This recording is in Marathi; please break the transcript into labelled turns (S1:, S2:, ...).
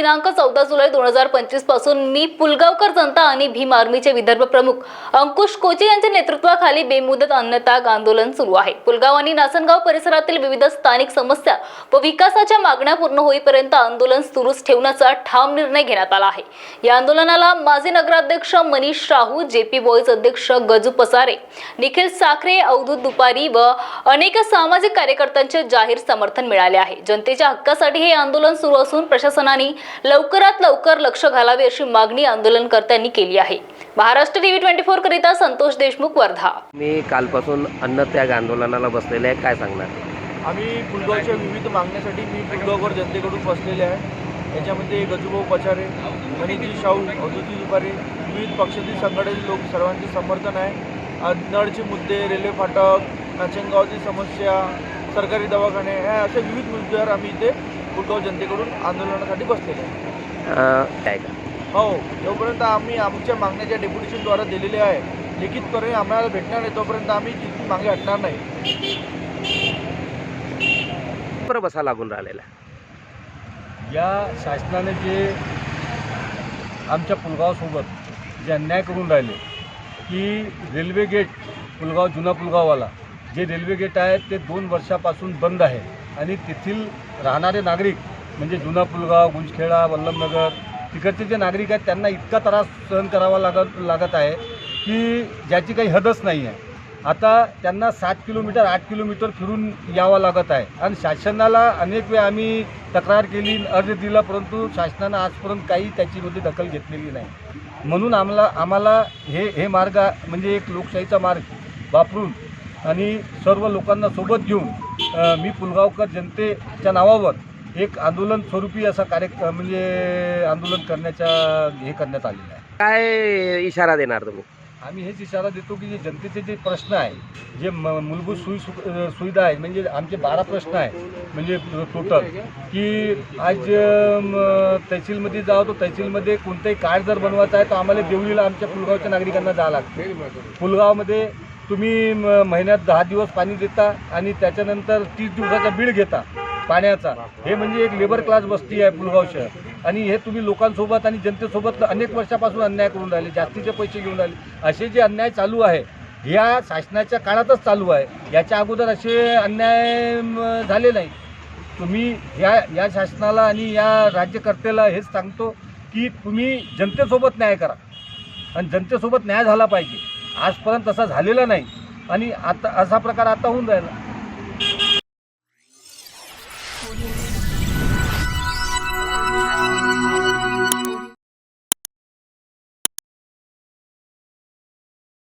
S1: दिनांक चौदा जुलै दोन हजार पंचवीसपासून मी पुलगावकर जनता आणि भीम आर्मीचे विदर्भ प्रमुख अंकुश कोचे यांच्या नेतृत्वाखाली बेमुदत अन्नताग आंदोलन सुरू आहे. पुलगाव आणि नासनगाव परिसरातील विविध स्थानिक समस्या व विकासाच्या मागण्या पूर्ण होईपर्यंत आंदोलन सुरूच ठेवण्याचा ठाम निर्णय घेण्यात आला आहे. या आंदोलनाला माजी नगराध्यक्ष मनीष राहू जेपी बॉईज अध्यक्ष गजू पसारे निखिल साखरे अवधूत दुपारी व अनेक सामाजिक कार्यकर्त्यांचे जाहीर समर्थन मिळाले आहे. जनतेच्या हक्कासाठी हे आंदोलन सुरू असून प्रशासनाने लवकरात लवकर लक्ष घालावे अशी मागणी आंदोलनकर्त्यांनी केली आहे. महाराष्ट्र टीव्ही ट्वेंटी फोर करिता संतोष देशमुख वर्धा.
S2: मी कालपासून अन्नत्याग आंदोलनाला बसलेले आहे. काय सांगणार?
S3: आम्ही पुलगावच्या विविध मागण्यासाठी मी पुलगावकर जनतेकडून बसलेले आहे. याच्यामध्ये गजूभाऊ पचारे मणिजी शाहू अवधूती दुपारी विविध पक्षातील संघटनेतील लोक सर्वांचे समर्थन आहे. नळचे मुद्दे रेल्वे फाटक नाचनगावची समस्या सरकारी दवाखाने ह्या अशा विविध मुद्द्यावर आम्ही इथे पुलगाव जनतेकडून आंदोलनासाठी बसलेले आहे.
S2: अं, काय का?
S3: हो जोपर्यंत आम्ही आमच्या मागण्या ज्या डेप्युटेशनद्वारा दिलेल्या आहे लिखितपणे आम्हाला भेटणार नाही तोपर्यंत आम्ही तिथून मागे हटणार नाही.
S2: बरं बसा लागून राहिलेला आहे.
S4: या शासनाने जे आमच्या पुलगावसोबत जे अन्याय करून राहिले की रेल्वे गेट पुलगाव जुना पुलगाववाला जे रेल्वे गेट आहे ते दोन वर्षापासून बंद आहे. आणि तेथील राहणारे नागरिक म्हणजे जुना पुलगाव गुंजखेडा वल्लभनगर तिकडचे जे नागरिक आहेत त्यांना इतका त्रास सहन करावा लागत लागत आहे की ज्याची काही हदच नाही आहे. आता त्यांना सात किलोमीटर आठ किलोमीटर फिरून यावं लागत आहे. आणि शासनाला अनेक वेळा आम्ही तक्रार केली अर्ज दिला परंतु शासनानं आजपर्यंत काही त्याचीमध्ये दखल घेतलेली नाही. म्हणून आम्हाला आम्हाला हे हे मार्ग म्हणजे एक लोकशाहीचा मार्ग वापरून आणि सर्व लोकांना सोबत घेऊन मी पुलगावकर जनतेच्या नावावर एक आंदोलन स्वरूपी असा कार्य म्हणजे आंदोलन करण्याच्या हे करण्यात आलेलं आहे.
S2: काय इशारा देणार तुम्ही?
S4: आम्ही हेच इशारा देतो की जे जनतेचे जे प्रश्न आहे जे म मूलभूत सोयी सु सुविधा आहेत म्हणजे आमचे बारा प्रश्न आहे म्हणजे टोटल की आज तहसीलमध्ये जावं तो तहसीलमध्ये कोणतंही कार्ड जर बनवायचं आहे तर आम्हाला देवळीला आमच्या पुलगावच्या नागरिकांना जावं लागतं. पुलगावमध्ये तुम्ही म- महिन्यात दहा दिवस पाणी देता आणि त्याच्यानंतर तीस दिवसाचा बिल घेता पाण्याचा. हे म्हणजे एक लेबर क्लास वस्ती आहे पुलगाव शहर. आणि हे तुम्ही लोकांसोबत आणि जनतेसोबत अनेक वर्षापासून अन्याय करून राहिले जास्तीचे पैसे घेऊन राहिले. असे जे अन्याय चालू आहे या शासनाच्या काळातच चालू आहे. याच्या अगोदर असे अन्याय म, झाले नाही. तुम्ही या या शासनाला आणि या राज्यकर्त्याला हेच सांगतो की तुम्ही जनतेसोबत न्याय करा. आणि जनतेसोबत न्याय झाला पाहिजे. आजपर्यंत तसा झालेला नाही. आणि आता असा प्रकार आता होऊन राहिला